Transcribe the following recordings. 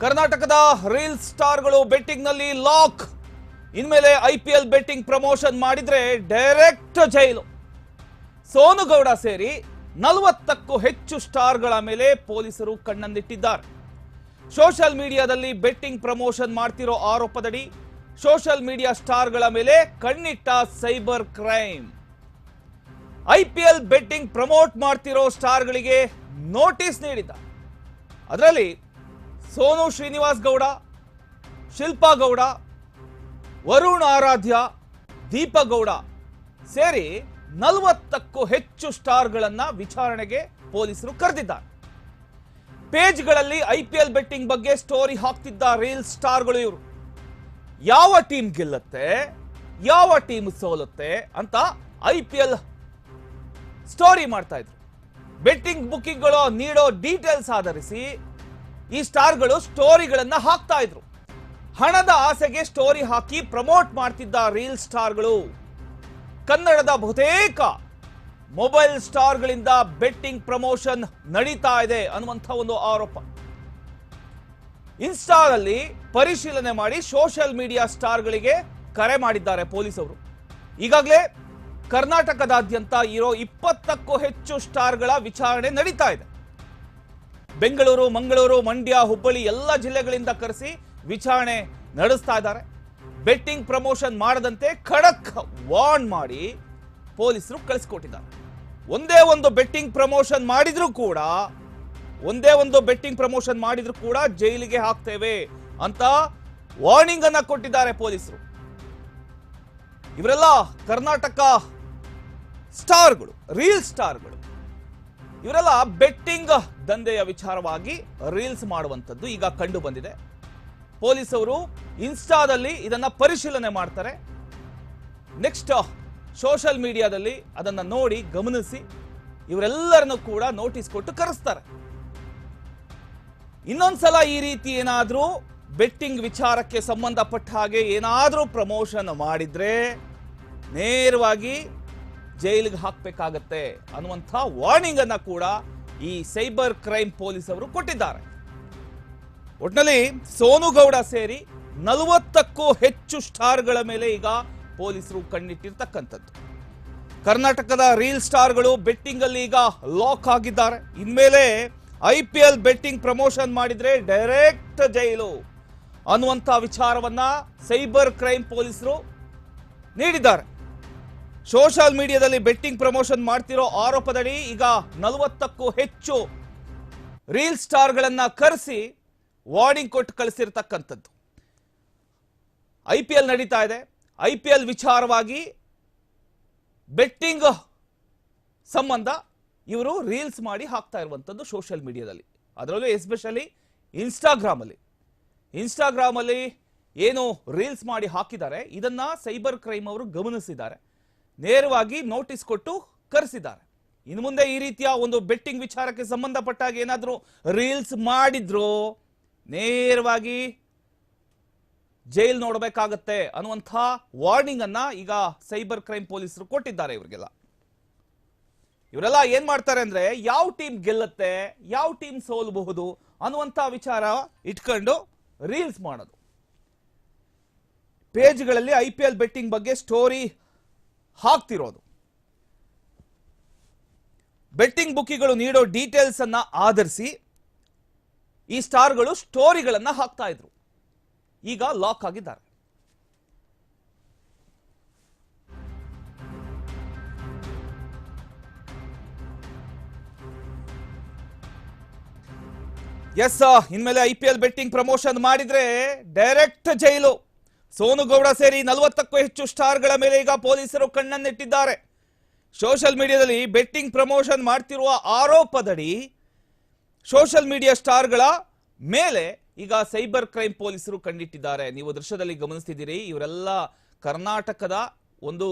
ಕರ್ನಾಟಕದ ರೀಲ್ ಸ್ಟಾರ್ಗಳು ಬೆಟ್ಟಿಂಗ್ನಲ್ಲಿ ಲಾಕ್ ಇನ್ಮೇಲೆ I P L betting promotion ಮಾಡಿದ್ರೆ ಡೈರೆಕ್ಟ್ ಜೈಲು. ಸೋನುಗೌಡ ಸೇರಿ ನಲವತ್ತಕ್ಕೂ ಹೆಚ್ಚು ಸ್ಟಾರ್ಗಳ ಮೇಲೆ ಪೊಲೀಸರು ಕಣ್ಣಂದಿಟ್ಟಿದ್ದಾರೆ ಸೋಷಿಯಲ್ ಮೀಡಿಯಾದಲ್ಲಿ ಬೆಟ್ಟಿಂಗ್ ಪ್ರಮೋಷನ್ ಮಾಡ್ತಿರೋ ಆರೋಪದಡಿ ಸೋಷಿಯಲ್ ಮೀಡಿಯಾ ಸ್ಟಾರ್ಗಳ ಮೇಲೆ ಕಣ್ಣಿಟ್ಟ cyber crime I P L betting promote ಮಾಡ್ತಿರೋ ಸ್ಟಾರ್ಗಳಿಗೆ ನೋಟಿಸ್ ನೀಡಿದ್ದ ಅದರಲ್ಲಿ ಸೋನು ಶ್ರೀನಿವಾಸ್ ಗೌಡ, ಶಿಲ್ಪಾ ಗೌಡ, ವರುಣ್ ಆರಾಧ್ಯ, ದೀಪ ಗೌಡ ಸೇರಿ ನಲವತ್ತಕ್ಕೂ ಹೆಚ್ಚು ಸ್ಟಾರ್ಗಳನ್ನ ವಿಚಾರಣೆಗೆ ಪೊಲೀಸರು ಕರೆದಿದ್ದಾರೆ. ಪೇಜ್ಗಳಲ್ಲಿ ಐ ಪಿ ಎಲ್ ಬೆಟ್ಟಿಂಗ್ ಬಗ್ಗೆ ಸ್ಟೋರಿ ಹಾಕ್ತಿದ್ದ ರೀಲ್ ಸ್ಟಾರ್ಗಳು ಇವರು. ಯಾವ ಟೀಮ್ ಗೆಲ್ಲುತ್ತೆ, ಯಾವ ಟೀಮ್ ಸೋಲುತ್ತೆ ಅಂತ ಐ ಪಿ ಎಲ್ ಸ್ಟೋರಿ ಮಾಡ್ತಾ ಇದ್ರು. ಬೆಟ್ಟಿಂಗ್ ಬುಕ್ಕಿಂಗ್ಗಳು ನೀಡೋ ಡೀಟೇಲ್ಸ್ ಆಧರಿಸಿ ಈ ಸ್ಟಾರ್ಗಳು ಸ್ಟೋರಿಗಳನ್ನ ಹಾಕ್ತಾ ಇದ್ರು. ಹಣದ ಆಸೆಗೆ ಸ್ಟೋರಿ ಹಾಕಿ ಪ್ರಮೋಟ್ ಮಾಡ್ತಿದ್ದ ರೀಲ್ ಸ್ಟಾರ್ಗಳು. ಕನ್ನಡದ ಬಹುತೇಕ ಮೊಬೈಲ್ ಸ್ಟಾರ್ಗಳಿಂದ ಬೆಟ್ಟಿಂಗ್ ಪ್ರಮೋಷನ್ ನಡೀತಾ ಇದೆ ಅನ್ನುವಂಥ ಒಂದು ಆರೋಪ. ಇನ್ಸ್ಟಾದಲ್ಲಿ ಪರಿಶೀಲನೆ ಮಾಡಿ ಸೋಷಿಯಲ್ ಮೀಡಿಯಾ ಸ್ಟಾರ್ಗಳಿಗೆ ಕರೆ ಮಾಡಿದ್ದಾರೆ ಪೊಲೀಸರು ಈಗಾಗಲೇ ಕರ್ನಾಟಕದಾದ್ಯಂತ ಇರೋ ಇಪ್ಪತ್ತಕ್ಕೂ ಹೆಚ್ಚು ಸ್ಟಾರ್ಗಳ ವಿಚಾರಣೆ ನಡೀತಾ ಇದೆ. ಬೆಂಗಳೂರು, ಮಂಗಳೂರು, ಮಂಡ್ಯ, ಹುಬ್ಬಳ್ಳಿ ಎಲ್ಲ ಜಿಲ್ಲೆಗಳಿಂದ ಕರೆಸಿ ವಿಚಾರಣೆ ನಡೆಸ್ತಾ ಇದ್ದಾರೆ. ಬೆಟ್ಟಿಂಗ್ ಪ್ರಮೋಷನ್ ಮಾಡದಂತೆ ಖಡಕ್ ವಾರ್ನ್ ಮಾಡಿ ಪೊಲೀಸರು ಕಳಿಸ್ಕೊಟ್ಟಿದ್ದಾರೆ. ಒಂದೇ ಒಂದು ಬೆಟ್ಟಿಂಗ್ ಪ್ರಮೋಷನ್ ಮಾಡಿದ್ರೂ ಕೂಡ, ಒಂದೇ ಒಂದು ಬೆಟ್ಟಿಂಗ್ ಪ್ರಮೋಷನ್ ಮಾಡಿದ್ರು ಕೂಡ ಜೈಲಿಗೆ ಹಾಕ್ತೇವೆ ಅಂತ ವಾರ್ನಿಂಗ್ ಅನ್ನ ಕೊಟ್ಟಿದ್ದಾರೆ ಪೊಲೀಸರು. ಇವರೆಲ್ಲ ಕರ್ನಾಟಕ ಸ್ಟಾರ್ಗಳು ರೀಲ್ ಸ್ಟಾರ್ಗಳು ಇವರೆಲ್ಲ ಬೆಟ್ಟಿಂಗ್ ದಂಧೆಯ ವಿಚಾರವಾಗಿ ರೀಲ್ಸ್ ಮಾಡುವಂಥದ್ದು ಈಗ ಕಂಡು ಬಂದಿದೆ. ಪೊಲೀಸರು ಇನ್ಸ್ಟಾದಲ್ಲಿ ಇದನ್ನ ಪರಿಶೀಲನೆ ಮಾಡ್ತಾರೆ. ನೆಕ್ಸ್ಟ್ ಸೋಷಿಯಲ್ ಮೀಡಿಯಾದಲ್ಲಿ ಅದನ್ನ ನೋಡಿ ಗಮನಿಸಿ ಇವರೆಲ್ಲರನ್ನು ಕೂಡ ನೋಟಿಸ್ ಕೊಟ್ಟು ಕರೆಸ್ತಾರೆ. ಇನ್ನೊಂದ್ಸಲ ಈ ರೀತಿ ಏನಾದರೂ ಬೆಟ್ಟಿಂಗ್ ವಿಚಾರಕ್ಕೆ ಸಂಬಂಧಪಟ್ಟ ಹಾಗೆ ಏನಾದರೂ ಪ್ರಮೋಷನ್ ಮಾಡಿದ್ರೆ ನೇರವಾಗಿ ಜೈಲಿಗೆ ಹಾಕಬೇಕಾಗತ್ತೆ ಅನ್ನುವಂಥ ವಾರ್ನಿಂಗ್ ಅನ್ನ ಕೂಡ ಈ ಸೈಬರ್ ಕ್ರೈಮ್ ಪೊಲೀಸ್ ಅವರು ಕೊಟ್ಟಿದ್ದಾರೆ. ಒಟ್ನಲ್ಲಿ ಸೋನು ಗೌಡ ಸೇರಿ ನಲವತ್ತಕ್ಕೂ ಹೆಚ್ಚು ಸ್ಟಾರ್ಗಳ ಮೇಲೆ ಈಗ ಪೊಲೀಸರು ಕಣ್ಣಿಟ್ಟಿರ್ತಕ್ಕಂಥದ್ದು. ಕರ್ನಾಟಕದ ರೀಲ್ ಸ್ಟಾರ್ಗಳು ಬೆಟ್ಟಿಂಗ್ ಅಲ್ಲಿ ಈಗ ಲಾಕ್ ಆಗಿದ್ದಾರೆ. ಇನ್ಮೇಲೆ I P L betting promotion ಮಾಡಿದ್ರೆ ಡೈರೆಕ್ಟ್ ಜೈಲು ಅನ್ನುವಂಥ ವಿಚಾರವನ್ನ ಸೈಬರ್ ಕ್ರೈಮ್ ಪೊಲೀಸರು ನೀಡಿದ್ದಾರೆ. ಸೋಷಿಯಲ್ ಮೀಡಿಯಾದಲ್ಲಿ ಬೆಟ್ಟಿಂಗ್ ಪ್ರಮೋಷನ್ ಮಾಡ್ತಿರೋ ಆರೋಪದಡಿ ಈಗ ನಲವತ್ತಕ್ಕೂ ಹೆಚ್ಚು ರೀಲ್ ಸ್ಟಾರ್ಗಳನ್ನ ಕರೆಸಿ ವಾರ್ನಿಂಗ್ ಕೊಟ್ಟು ಕಳಿಸಿರ್ತಕ್ಕಂಥದ್ದು. ಐ ಪಿ ಎಲ್ ನಡೀತಾ ಇದೆ. ಐ ಪಿ ಎಲ್ ವಿಚಾರವಾಗಿ ಬೆಟ್ಟಿಂಗ್ ಸಂಬಂಧ ಇವರು ರೀಲ್ಸ್ ಮಾಡಿ ಹಾಕ್ತಾ ಇರುವಂಥದ್ದು ಸೋಷಿಯಲ್ ಮೀಡಿಯಾದಲ್ಲಿ. ಅದರಲ್ಲೂ ಎಸ್ಪೆಷಲಿ ಇನ್ಸ್ಟಾಗ್ರಾಮಲ್ಲಿ. ಇನ್ಸ್ಟಾಗ್ರಾಮಲ್ಲಿ ಏನು ರೀಲ್ಸ್ ಮಾಡಿ ಹಾಕಿದ್ದಾರೆ. ಇದನ್ನ ಸೈಬರ್ ಕ್ರೈಮ್ ಅವರು ಗಮನಿಸಿದ್ದಾರೆ. ನೇರವಾಗಿ ನೋಟಿಸ್ ಕೊಟ್ಟು ಕರೆಸಿದ್ದಾರೆ. ಇನ್ನು ಮುಂದೆ ಈ ರೀತಿಯ ಒಂದು ಬೆಟ್ಟಿಂಗ್ ವಿಚಾರಕ್ಕೆ ಸಂಬಂಧಪಟ್ಟಾಗ ಏನಾದರೂ ರೀಲ್ಸ್ ಮಾಡಿದ್ರು ನೇರವಾಗಿ ಜೈಲ್ ನೋಡಬೇಕಾಗತ್ತೆ ಅನ್ನುವಂಥ ವಾರ್ನಿಂಗ್ ಅನ್ನ ಈಗ ಸೈಬರ್ ಕ್ರೈಮ್ ಪೊಲೀಸರು ಕೊಟ್ಟಿದ್ದಾರೆ ಇವರಿಗೆಲ್ಲ. ಇವರೆಲ್ಲ ಏನ್ ಮಾಡ್ತಾರೆ ಅಂದ್ರೆ ಯಾವ ಟೀಮ್ ಗೆಲ್ಲುತ್ತೆ, ಯಾವ ಟೀಮ್ ಸೋಲಬಹುದು ಅನ್ನುವಂಥ ವಿಚಾರ ಇಟ್ಕೊಂಡು ರೀಲ್ಸ್ ಮಾಡೋದು. ಪೇಜ್ಗಳಲ್ಲಿ ಐ ಪಿ ಎಲ್ ಬೆಟ್ಟಿಂಗ್ ಬಗ್ಗೆ ಸ್ಟೋರಿ ಹಾಕ್ತಿರೋದು. ಬೆಟ್ಟಿಂಗ್ ಬುಕ್ಕಿಗಳು ನೀಡೋ ಡೀಟೇಲ್ಸ್ ಅನ್ನ ಆಧರಿಸಿ ಈ ಸ್ಟಾರ್ಗಳು ಸ್ಟೋರಿಗಳನ್ನ ಹಾಕ್ತಾ ಇದ್ರು. ಈಗ ಲಾಕ್ ಆಗಿದ್ದಾರೆ. ಎಸ್ ಇನ್ಮೇಲೆ I P L betting promotion ಮಾಡಿದ್ರೆ ಡೈರೆಕ್ಟ್ ಜೈಲು. ಸೋನು ಗೌಡ ಸೇರಿ ನಲವತ್ತಕ್ಕೂ ಹೆಚ್ಚು ಸ್ಟಾರ್ಗಳ ಮೇಲೆ ಈಗ ಪೊಲೀಸರು ಕಣ್ಣನ್ನಿಟ್ಟಿದ್ದಾರೆ. ಸೋಷಿಯಲ್ ಮೀಡಿಯಾದಲ್ಲಿ ಬೆಟ್ಟಿಂಗ್ ಪ್ರಮೋಷನ್ ಮಾಡ್ತಿರುವ ಆರೋಪದಡಿ ಸೋಷಿಯಲ್ ಮೀಡಿಯಾ ಸ್ಟಾರ್ಗಳ ಮೇಲೆ ಈಗ ಸೈಬರ್ ಕ್ರೈಮ್ ಪೊಲೀಸರು ಕಂಡಿಟ್ಟಿದ್ದಾರೆ ನೀವು ದೃಶ್ಯದಲ್ಲಿ ಗಮನಿಸ್ತಿದ್ದೀರಿ, ಇವರೆಲ್ಲ ಕರ್ನಾಟಕದ ಒಂದು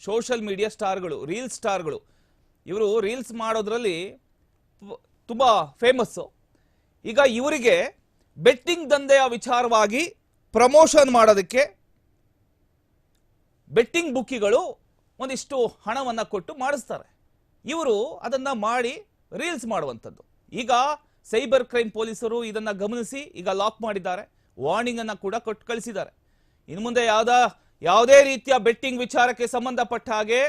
ಸೋಷಿಯಲ್ ಮೀಡಿಯಾ ಸ್ಟಾರ್ಗಳು, ರೀಲ್ಸ್ ಸ್ಟಾರ್ಗಳು. ಇವರು ರೀಲ್ಸ್ ಮಾಡೋದ್ರಲ್ಲಿ ತುಂಬ ಫೇಮಸ್ಸು ಈಗ ಇವರಿಗೆ ಬೆಟ್ಟಿಂಗ್ ದಂಧೆಯ ವಿಚಾರವಾಗಿ ಪ್ರಮೋಷನ್ ಮಾಡೋದಕ್ಕೆ ಬೆಟ್ಟಿಂಗ್ ಬುಕ್ಕಿಗಳು ಒಂದಿಷ್ಟು ಹಣವನ್ನು ಕೊಟ್ಟು ಮಾಡಿಸ್ತಾರೆ. ಇವರು ಅದನ್ನ ಮಾಡಿ ರೀಲ್ಸ್ ಮಾಡುವಂಥದ್ದು. ಈಗ ಸೈಬರ್ ಕ್ರೈಮ್ ಪೊಲೀಸರು ಇದನ್ನು ಗಮನಿಸಿ ಈಗ ಲಾಕ್ ಮಾಡಿದ್ದಾರೆ. ವಾರ್ನಿಂಗನ್ನು ಕೂಡ ಕೊಟ್ಟು ಕಳಿಸಿದ್ದಾರೆ. ಇನ್ನು ಮುಂದೆ ಯಾವ್ದ, ಯಾವುದೇ ರೀತಿಯ ಬೆಟ್ಟಿಂಗ್ ವಿಚಾರಕ್ಕೆ ಸಂಬಂಧಪಟ್ಟ ಹಾಗೆ,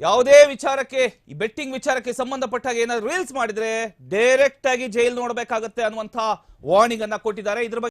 ಯಾವುದೇ ವಿಚಾರಕ್ಕೆ, ಈ ಬೆಟ್ಟಿಂಗ್ ವಿಚಾರಕ್ಕೆ ಸಂಬಂಧಪಟ್ಟ ಹಾಗೆ ಏನಾದ್ರು ರೀಲ್ಸ್ ಮಾಡಿದ್ರೆ ಡೈರೆಕ್ಟ್ ಆಗಿ ಜೈಲ್ ನೋಡಬೇಕಾಗತ್ತೆ ಅನ್ನುವಂಥ ವಾರ್ನಿಂಗ್ ಅನ್ನ ಕೊಟ್ಟಿದ್ದಾರೆ. ಇದ್ರ ಬಗ್ಗೆ